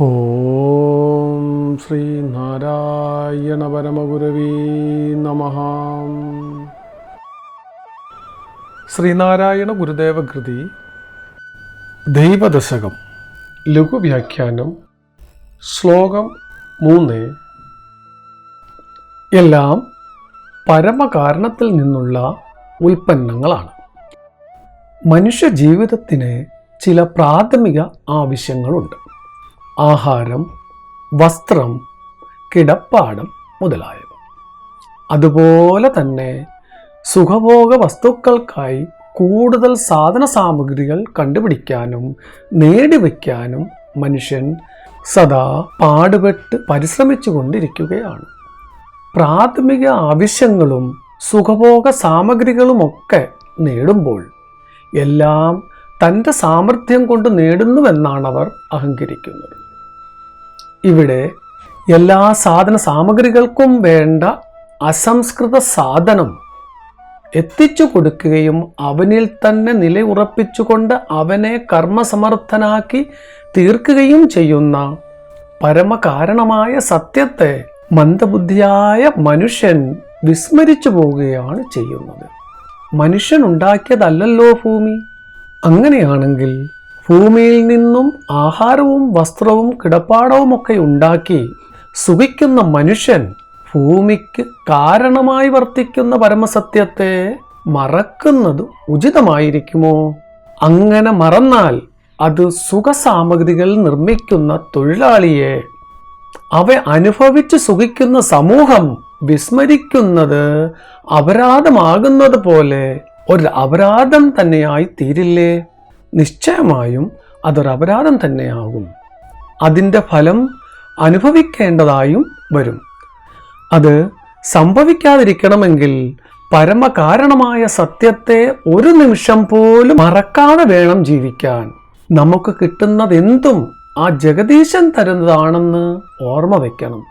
ഓം ശ്രീ നാരായണ പരമഗുരവീ നമ. ശ്രീനാരായണ ഗുരുദേവ കൃതി ദൈവദശകം ലഘുവ്യാഖ്യാനം ശ്ലോകം മൂന്ന്. എല്ലാം പരമകാരണത്തിൽ നിന്നുള്ള ഉൽപ്പന്നങ്ങളാണ്. മനുഷ്യ ജീവിതത്തിന് ചില പ്രാഥമിക ആവശ്യങ്ങളുണ്ട്. ആഹാരം വസ്ത്രം കിടപ്പാടം മുതലായവ. അതുപോലെ തന്നെ സുഖഭോഗ വസ്തുക്കൾക്കായി കൂടുതൽ സാധന സാമഗ്രികൾ കണ്ടുപിടിക്കാനും നേടിവെക്കാനും മനുഷ്യൻ സദാ പാടുപെട്ട് പരിശ്രമിച്ചു കൊണ്ടിരിക്കുകയാണ്. പ്രാഥമിക ആവശ്യങ്ങളും സുഖഭോഗ സാമഗ്രികളുമൊക്കെ നേടുമ്പോൾ എല്ലാം തന്റെ സാമർഥ്യം കൊണ്ട് നേടുന്നുവെന്നാണ് അവർ അഹങ്കരിക്കുന്നത്. ഇവിടെ എല്ലാ സാധന സാമഗ്രികൾക്കും വേണ്ട അസംസ്കൃത സാധനം എത്തിച്ചു കൊടുക്കുകയും അവനിൽ തന്നെ നിലയുറപ്പിച്ചുകൊണ്ട് അവനെ കർമ്മസമർത്ഥനാക്കി തീർക്കുകയും ചെയ്യുന്ന പരമകാരണമായ സത്യത്തെ മന്ദബുദ്ധിയായ മനുഷ്യൻ വിസ്മരിച്ചു പോവുകയാണ് ചെയ്യുന്നത്. മനുഷ്യൻ ഉണ്ടാക്കിയതല്ലല്ലോ ഭൂമി. അങ്ങനെയാണെങ്കിൽ ഭൂമിയിൽ നിന്നും ആഹാരവും വസ്ത്രവും കിടപ്പാടവുമൊക്കെ ഉണ്ടാക്കി സുഖിക്കുന്ന മനുഷ്യൻ ഭൂമിക്ക് കാരണമായി വർത്തിക്കുന്ന പരമസത്യത്തെ മറക്കുന്നത് ഉചിതമായിരിക്കുമോ? അങ്ങനെ മറന്നാൽ അത് സുഖസാമഗ്രികൾ നിർമ്മിക്കുന്ന തൊഴിലാളിയെ അവ അനുഭവിച്ച് സുഖിക്കുന്ന സമൂഹം വിസ്മരിക്കുന്നത് അപരാധമാകുന്നത് പോലെ ഒരു അപരാധം തന്നെയായി തീരില്ലേ നിശ്ചയമായും അതൊരു അപരാധം തന്നെയാകും. അതിന്റെ ഫലം അനുഭവിക്കേണ്ടതായും വരും. അത് സംഭവിക്കാതിരിക്കണമെങ്കിൽ പരമകാരണമായ സത്യത്തെ ഒരു നിമിഷം പോലും മറക്കാതെ വേണം ജീവിക്കാൻ. നമുക്ക് കിട്ടുന്നതെന്തും ആ ജഗദീശൻ തരുന്നതാണെന്ന് ഓർമ്മ വയ്ക്കണം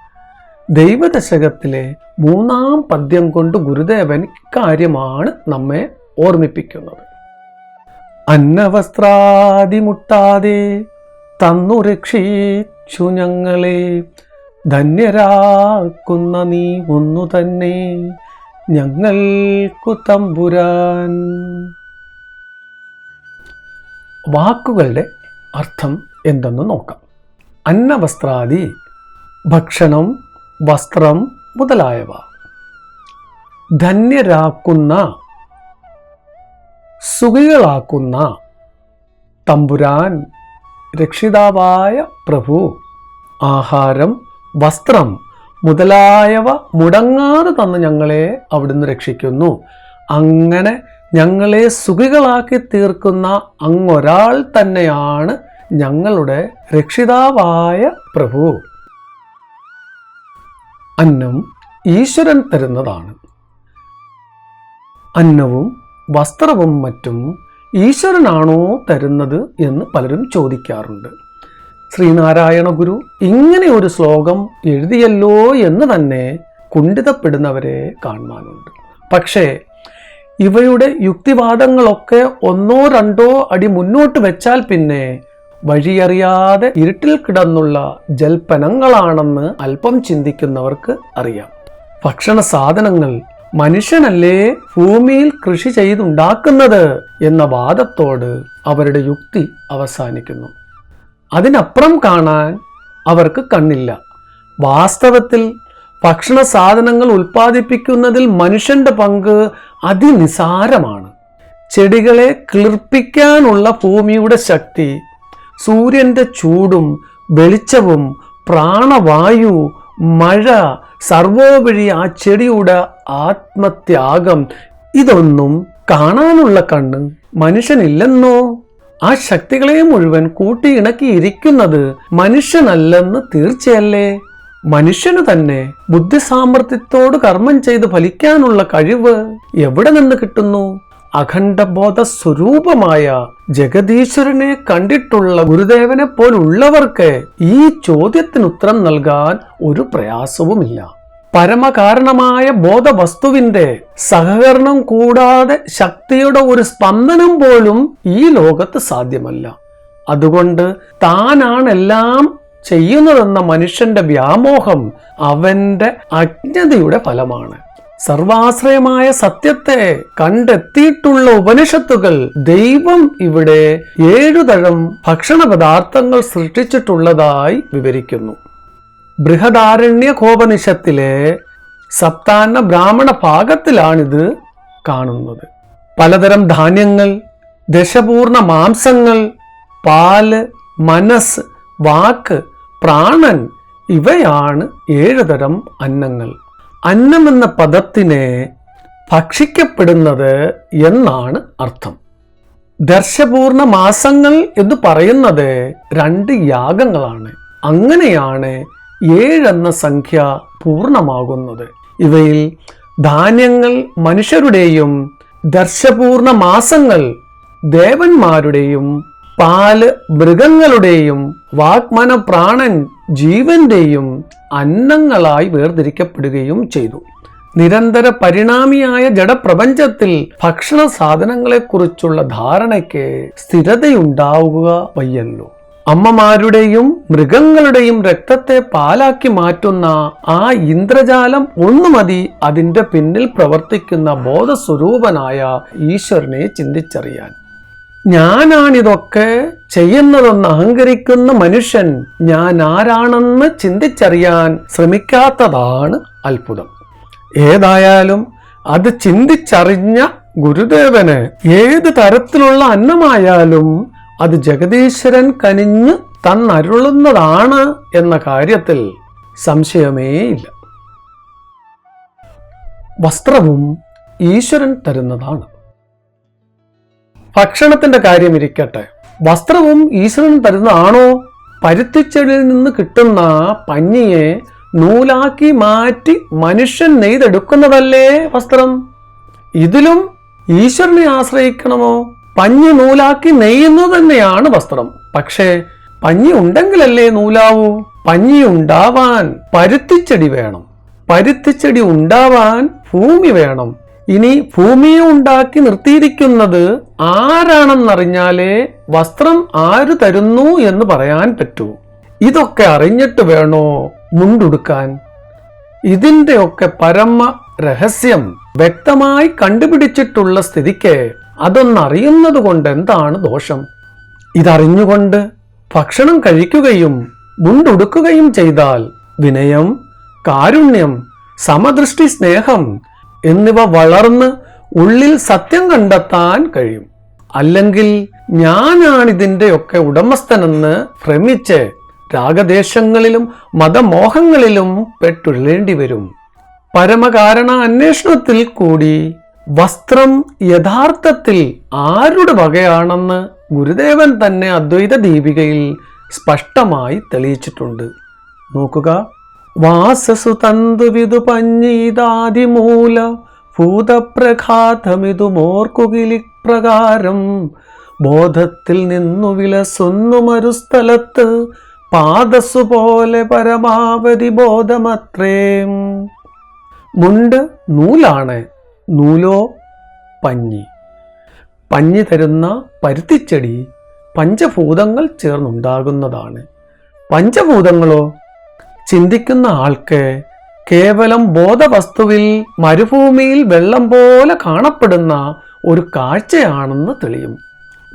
ദൈവദശകത്തിലെ മൂന്നാം പദ്യം കൊണ്ട് ഗുരുദേവൻ ഇക്കാര്യമാണ് നമ്മെ ഓർമ്മിപ്പിക്കുന്നത്. അന്നവസ്ത്രാദി മുട്ടാതെ തന്നു രക്ഷിച്ചു ഞങ്ങളെ. ധന്യരാക്കുന്ന നീ ഒന്നു തന്നെ ഞങ്ങൾക്കു തമ്പുരാൻ. വാക്കുകളുടെ അർത്ഥം എന്തെന്ന് നോക്കാം. അന്നവസ്ത്രാദി ഭക്ഷണം വസ്ത്രം മുതലായവ. ധന്യരാക്കുന്ന സുഖികളാക്കുന്ന തമ്പുരാൻ രക്ഷിതാവായ പ്രഭു ആഹാരം വസ്ത്രം മുതലായവ മുടങ്ങാതെ തന്ന് ഞങ്ങളെ അവിടുന്ന് രക്ഷിക്കുന്നു. അങ്ങനെ ഞങ്ങളെ സുഖികളാക്കി തീർക്കുന്ന അങ്ങൊരാൾ തന്നെയാണ് ഞങ്ങളുടെ രക്ഷിതാവായ പ്രഭു. അന്നം ഈശ്വരൻ തരുന്നതാണ്. അന്നവും വസ്ത്രവും മറ്റും ഈശ്വരനാണോ തരുന്നത് എന്ന് പലരും ചോദിക്കാറുണ്ട്. ശ്രീനാരായണ ഗുരു ഇങ്ങനെ ഒരു ശ്ലോകം എഴുതിയല്ലോ എന്ന് തന്നെ കുണ്ഠിതപ്പെടുന്നവരെ കാണുവാനുണ്ട്. പക്ഷേ ഇവയുടെ യുക്തിവാദങ്ങളൊക്കെ ഒന്നോ രണ്ടോ അടി മുന്നോട്ട് വെച്ചാൽ പിന്നെ വഴിയറിയാതെ ഇരുട്ടിൽ കിടന്നുള്ള ജൽപ്പനങ്ങളാണെന്ന് അല്പം ചിന്തിക്കുന്നവർക്ക് അറിയാം. ഭക്ഷണ സാധനങ്ങൾ മനുഷ്യനല്ലേ ഭൂമിയിൽ കൃഷി ചെയ്തുണ്ടാക്കുന്നത് എന്ന വാദത്തോട് അവരുടെ യുക്തി അവസാനിക്കുന്നു. അതിനപ്പുറം കാണാൻ അവർക്ക് കണ്ണില്ല. വാസ്തവത്തിൽ ഭക്ഷണ സാധനങ്ങൾ ഉൽപ്പാദിപ്പിക്കുന്നതിൽ മനുഷ്യന്റെ പങ്ക് അതിനിസാരമാണ്. ചെടികളെ കിളിർപ്പിക്കാനുള്ള ഭൂമിയുടെ ശക്തി സൂര്യന്റെ ചൂടും വെളിച്ചവും പ്രാണവായു മഴ സർവോപരി ആ ചെടിയുടെ ആത്മത്യാഗം ഇതൊന്നും കാണാനുള്ള കണ്ണ് മനുഷ്യനില്ലെന്നോ? ആ ശക്തികളെ മുഴുവൻ കൂട്ടിയിണക്കിയിരിക്കുന്നത് മനുഷ്യനല്ലെന്ന് തീർച്ചയല്ലേ? മനുഷ്യന് തന്നെ ബുദ്ധിസാമർഥ്യത്തോട് കർമ്മം ചെയ്ത് ഫലിക്കാനുള്ള കഴിവ് എവിടെ നിന്ന് കിട്ടുന്നു? അഖണ്ഡബോധ സ്വരൂപമായ ജഗദീശ്വരനെ കണ്ടിട്ടുള്ള ഗുരുദേവനെ പോലുള്ളവർക്ക് ഈ ചോദ്യത്തിന് ഉത്തരം നൽകാൻ ഒരു പ്രയാസവുമില്ല. പരമകാരണമായ ബോധവസ്തുവിന്റെ സഹകരണം കൂടാതെ ശക്തിയുടെ ഒരു സ്പന്ദനം പോലും ഈ ലോകത്ത് സാധ്യമല്ല. അതുകൊണ്ട് താനാണെല്ലാം ചെയ്യുന്നതെന്ന മനുഷ്യന്റെ വ്യാമോഹം അവന്റെ അജ്ഞതയുടെ ഫലമാണ്. സർവാശ്രയമായ സത്യത്തെ കണ്ടെത്തിയിട്ടുള്ള ഉപനിഷത്തുകൾ ദൈവം ഇവിടെ ഏഴുതരം ഭക്ഷണ പദാർത്ഥങ്ങൾ സൃഷ്ടിച്ചിട്ടുള്ളതായി വിവരിക്കുന്നു. ബൃഹദാരണ്യ കോപനിഷത്തിലെ സപ്താന്ന ബ്രാഹ്മണ ഭാഗത്തിലാണിത് കാണുന്നത്. പലതരം ധാന്യങ്ങൾ ദശപൂർണ മാംസങ്ങൾ പാൽ മനസ്സ് വാക്ക് പ്രാണൻ ഇവയാണ് ഏഴുതരം അന്നങ്ങൾ. അന്നം എന്ന പദത്തിനെ ഭക്ഷിക്കപ്പെടുന്നത് എന്നാണ് അർത്ഥം. ദർശപൂർണ മാസങ്ങൾ എന്ന് പറയുന്നത് രണ്ട് യാഗങ്ങളാണ്. അങ്ങനെയാണ് ഏഴെന്ന സംഖ്യ പൂർണമാകുന്നത് ഇവയിൽ ധാന്യങ്ങൾ മനുഷ്യരുടെയും ദർശപൂർണ മാസങ്ങൾ ദേവന്മാരുടെയും പാൽ മൃഗങ്ങളുടെയും വാഗ്മന പ്രാണൻ ജീവന്റെയും അന്നങ്ങളായി വേർതിരിക്കപ്പെടുകയും ചെയ്തു. നിരന്തര പരിണാമിയായ ജഡപ്രപഞ്ചത്തിൽ ഭക്ഷണ സാധനങ്ങളെക്കുറിച്ചുള്ള ധാരണയ്ക്ക് സ്ഥിരതയുണ്ടാവുക വയ്യല്ലോ. അമ്മമാരുടെയും മൃഗങ്ങളുടെയും രക്തത്തെ പാലാക്കി മാറ്റുന്ന ആ ഇന്ദ്രജാലം ഒന്നു മതി അതിന്റെ പിന്നിൽ പ്രവർത്തിക്കുന്ന ബോധസ്വരൂപനായ ഈശ്വരനെ ചിന്തിച്ചറിയാൻ. ഞാനാണിതൊക്കെ ചെയ്യുന്നതെന്ന് അഹങ്കരിക്കുന്ന മനുഷ്യൻ ഞാൻ ആരാണെന്ന് ചിന്തിച്ചറിയാൻ ശ്രമിക്കാത്തതാണ് അത്ഭുതം. ഏതായാലും അത് ചിന്തിച്ചറിഞ്ഞ ഗുരുദേവന് ഏത് തരത്തിലുള്ള അന്നമായാലും അത് ജഗദീശ്വരൻ കനിഞ്ഞ് തന്നരുളുന്നതാണ് എന്ന കാര്യത്തിൽ സംശയമേ ഇല്ല. വസ്ത്രവും ഈശ്വരൻ തരുന്നതാണ്. ഭക്ഷണത്തിന്റെ കാര്യം ഇരിക്കട്ടെ. വസ്ത്രവും ഈശ്വരൻ തരുന്നതാണോ? പരുത്തിച്ചെടിയിൽ നിന്ന് കിട്ടുന്ന പഞ്ഞിയെ നൂലാക്കി മാറ്റി മനുഷ്യൻ നെയ്തെടുക്കുന്നതല്ലേ വസ്ത്രം? ഇതിലും ഈശ്വരനെ ആശ്രയിക്കണമോ? പഞ്ഞി നൂലാക്കി നെയ്യുന്നത് തന്നെയാണ് വസ്ത്രം. പക്ഷേ പഞ്ഞി ഉണ്ടെങ്കിലല്ലേ നൂലാവൂ? പഞ്ഞി ഉണ്ടാവാൻ പരുത്തിച്ചെടി വേണം. പരുത്തിച്ചെടി ഉണ്ടാവാൻ ഭൂമി വേണം. ഇനി ഭൂമിയെ ഉണ്ടാക്കി നിർത്തിയിരിക്കുന്നത് ആരാണെന്നറിഞ്ഞാലേ വസ്ത്രം ആര് തരുന്നു എന്ന് പറയാൻ പറ്റൂ. ഇതൊക്കെ അറിഞ്ഞിട്ട് വേണോ മുണ്ടുടുക്കാൻ? ഇതിന്റെയൊക്കെ പരമ രഹസ്യം വ്യക്തമായി കണ്ടുപിടിച്ചിട്ടുള്ള സ്ഥിതിക്ക് അതൊന്നറിയുന്നത് കൊണ്ട് എന്താണ് ദോഷം? ഇതറിഞ്ഞുകൊണ്ട് ഭക്ഷണം കഴിക്കുകയും മുണ്ടുടുക്കുകയും ചെയ്താൽ വിനയം കാരുണ്യം സമദൃഷ്ടി സ്നേഹം എന്നിവ വളർന്ന് ഉള്ളിൽ സത്യം കണ്ടെത്താൻ കഴിയും. അല്ലെങ്കിൽ ഞാനാണിതിന്റെയൊക്കെ ഉടമസ്ഥനെന്ന് ഭ്രമിച്ച് രാഗദേശങ്ങളിലും മതമോഹങ്ങളിലും പെട്ടുഴലേണ്ടി വരും. പരമകാരണ അന്വേഷണത്തിൽ കൂടി വസ്ത്രം യഥാർത്ഥത്തിൽ ആരുടെ വകയാണെന്ന് ഗുരുദേവൻ തന്നെ അദ്വൈത ദീപികയിൽ സ്പഷ്ടമായി തെളിയിച്ചിട്ടുണ്ട്. നോക്കുക. വാസസു തന്തുവിതു പഞ്ഞീതാതിമൂല ഭൂതപ്രഘാതമിതു മോർക്കുകിലിപ്രകാരം ബോധത്തിൽ നിന്നു വിലസുന്നു മരുസ്ഥലത്ത് പാദസ്സു പോലെ പരമാവധി ബോധമത്രേ. മുണ്ട് നൂലാണ് നൂലോ പഞ്ഞി. പഞ്ഞി തരുന്ന പരുത്തിച്ചെടി പഞ്ചഭൂതങ്ങൾ ചേർന്നുണ്ടാകുന്നതാണ്. പഞ്ചഭൂതങ്ങളോ ചിന്തിക്കുന്ന ആൾക്ക് കേവലം ബോധവസ്തുവിൽ മരുഭൂമിയിൽ വെള്ളം പോലെ കാണപ്പെടുന്ന ഒരു കാഴ്ചയാണെന്ന് തെളിയും.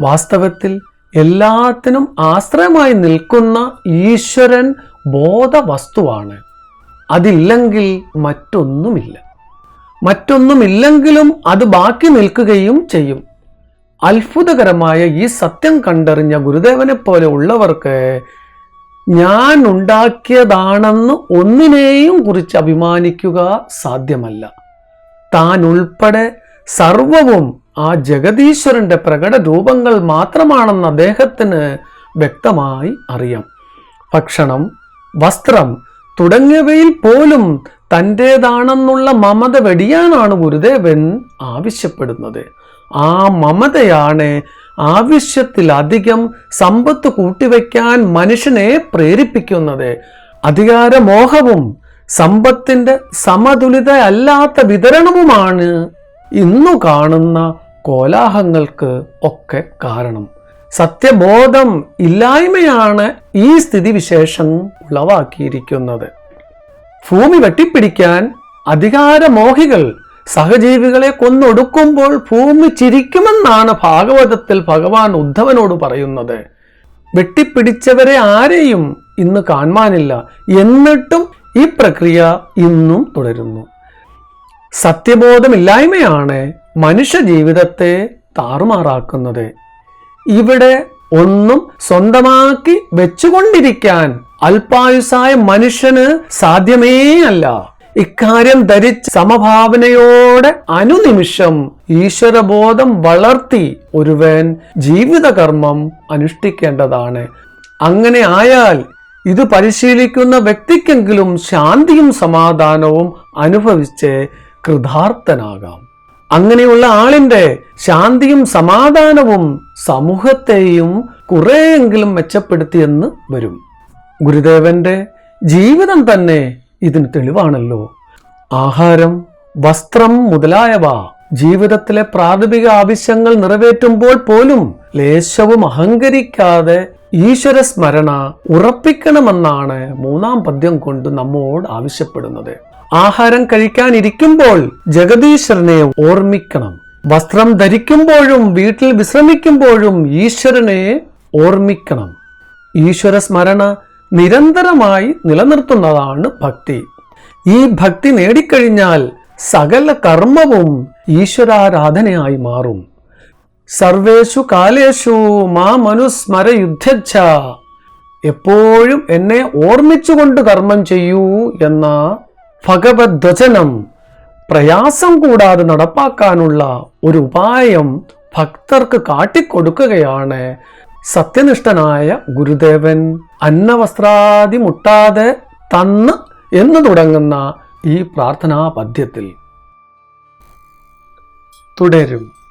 വാസ്തവത്തിൽ എല്ലാത്തിനും ആശ്രയമായി നിൽക്കുന്ന ഈശ്വരൻ ബോധവസ്തുവാണ്. അതില്ലെങ്കിൽ മറ്റൊന്നുമില്ല. മറ്റൊന്നുമില്ലെങ്കിലും അത് ബാക്കി നിൽക്കുകയും ചെയ്യും. അത്ഭുതകരമായ ഈ സത്യം കണ്ടറിഞ്ഞ ഗുരുദേവനെ പോലെ ഉള്ളവർക്ക് ഞാൻ ഉണ്ടാക്കിയതാണെന്ന് ഒന്നിനെയും കുറിച്ച് അഭിമാനിക്കുക സാധ്യമല്ല. താൻ ഉൾപ്പെടെ സർവവും ആ ജഗദീശ്വരന്റെ പ്രകട രൂപങ്ങൾ മാത്രമാണെന്ന് അദ്ദേഹത്തിന് വ്യക്തമായി അറിയാം. ഭക്ഷണം വസ്ത്രം തുടങ്ങിയവയിൽ പോലും തന്റേതാണെന്നുള്ള മമത വെടിയാനാണ് ഗുരുദേവൻ ആവശ്യപ്പെടുന്നത്. ആ മമതയാണ് ആവശ്യത്തിലധികം സമ്പത്ത് കൂട്ടിവെക്കാൻ മനുഷ്യനെ പ്രേരിപ്പിക്കുന്നത്. അധികാരമോഹവും സമ്പത്തിന്റെ സമതുലിത അല്ലാത്ത വിതരണവുമാണ് ഇന്നു കാണുന്ന കോലാഹങ്ങൾക്ക് ഒക്കെ കാരണം. സത്യബോധം ഇല്ലായ്മയാണ് ഈ സ്ഥിതിവിശേഷം ഉളവാക്കിയിരിക്കുന്നത്. ഭൂമി വെട്ടിപ്പിടിക്കാൻ അധികാരമോഹികൾ സഹജീവികളെ കൊന്നൊടുക്കുമ്പോൾ ഭൂമി ചിരിക്കുമെന്നാണ് ഭാഗവതത്തിൽ ഭഗവാൻ ഉദ്ധവനോട് പറയുന്നത്. വെട്ടിപ്പിടിച്ചവരെ ആരെയും ഇന്ന് കാണുവാനില്ല. എന്നിട്ടും ഈ പ്രക്രിയ ഇന്നും തുടരുന്നു. സത്യബോധമില്ലായ്മയാണ് മനുഷ്യ ജീവിതത്തെ താറുമാറാക്കുന്നത്. ഇവിടെ ഒന്നും സ്വന്തമാക്കി വെച്ചുകൊണ്ടിരിക്കാൻ അല്പായുസായ മനുഷ്യന് സാധ്യമേ അല്ല ഇക്കാര്യം ധരിച്ച് സമഭാവനയോടെ അനുനിമിഷം ഈശ്വരബോധം വളർത്തി ഒരുവൻ ജീവിതകർമ്മം അനുഷ്ഠിക്കേണ്ടതാണ്. അങ്ങനെ ആയാൽ ഇത് പരിശീലിക്കുന്ന വ്യക്തിക്കെങ്കിലും ശാന്തിയും സമാധാനവും അനുഭവിച്ച് കൃതാർത്ഥനാകാം. അങ്ങനെയുള്ള ആളിന്റെ ശാന്തിയും സമാധാനവും സമൂഹത്തെയും കുറെയെങ്കിലും മെച്ചപ്പെടുത്തിയെന്ന് വരും. ഗുരുദേവന്റെ ജീവിതം തന്നെ ഇതിന് തെളിവാണല്ലോ. ആഹാരം വസ്ത്രം മുതലായവ ജീവിതത്തിലെ പ്രാഥമിക ആവശ്യങ്ങൾ നിറവേറ്റുമ്പോൾ പോലും ലേശവും അഹങ്കരിക്കാതെ ഈശ്വര സ്മരണ ഉറപ്പിക്കണമെന്നാണ് മൂന്നാം പദ്യം കൊണ്ട് നമ്മോട് ആവശ്യപ്പെടുന്നത്. ആഹാരം കഴിക്കാനിരിക്കുമ്പോൾ ജഗദീശ്വരനെ ഓർമ്മിക്കണം. വസ്ത്രം ധരിക്കുമ്പോഴും വീട്ടിൽ വിശ്രമിക്കുമ്പോഴും ഈശ്വരനെ ഓർമ്മിക്കണം. ഈശ്വര സ്മരണ നിരന്തരമായി നിലനിർത്തുന്നതാണ് ഭക്തി. ഈ ഭക്തി നേടിക്കഴിഞ്ഞാൽ സകല കർമ്മവും ഈശ്വരാരാധനയായി മാറും. സർവേഷു കാലേഷു മാ മനുസ്മര യുദ്ധച്ഛ എപ്പോഴും എന്നെ ഓർമ്മിച്ചുകൊണ്ട് കർമ്മം ചെയ്യൂ എന്ന ഭഗവദ്വചനം പ്രയാസം കൂടാതെ നടപ്പാക്കാനുള്ള ഒരു ഉപായം ഭക്തർക്ക് കാട്ടിക്കൊടുക്കുകയാണ് സത്യനിഷ്ഠനായ ഗുരുദേവൻ അന്നവസ്ത്രാദി മുട്ടാതെ തന്ന് എന്ന് തുടങ്ങുന്ന ഈ പ്രാർത്ഥനാ പദ്യത്തിൽ തുടരും.